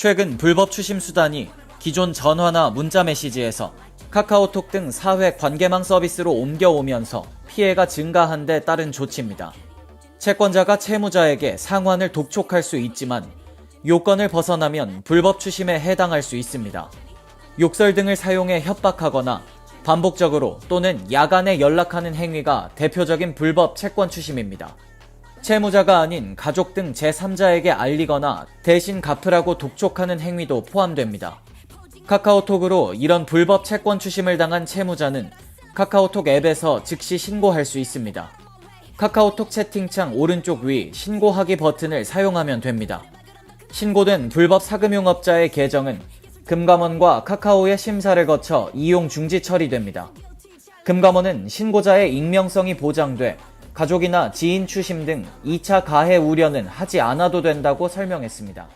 최근 불법 추심 수단이 기존 전화나 문자 메시지에서 카카오톡 등 사회 관계망 서비스로 옮겨오면서 피해가 증가한 데 따른 조치입니다. 채권자가 채무자에게 상환을 독촉할 수 있지만 요건을 벗어나면 불법 추심에 해당할 수 있습니다. 욕설 등을 사용해 협박하거나 반복적으로 또는 야간에 연락하는 행위가 대표적인 불법 채권 추심입니다. 채무자가 아닌 가족 등 제3자에게 알리거나 대신 갚으라고 독촉하는 행위도 포함됩니다. 카카오톡으로 이런 불법 채권 추심을 당한 채무자는 카카오톡 앱에서 즉시 신고할 수 있습니다. 카카오톡 채팅창 오른쪽 위 신고하기 버튼을 사용하면 됩니다. 신고된 불법 사금융업자의 계정은 금감원과 카카오의 심사를 거쳐 이용 중지 처리됩니다. 금감원은 신고자의 익명성이 보장돼 가족이나 지인 추심 등 2차 가해 우려는 하지 않아도 된다고 설명했습니다.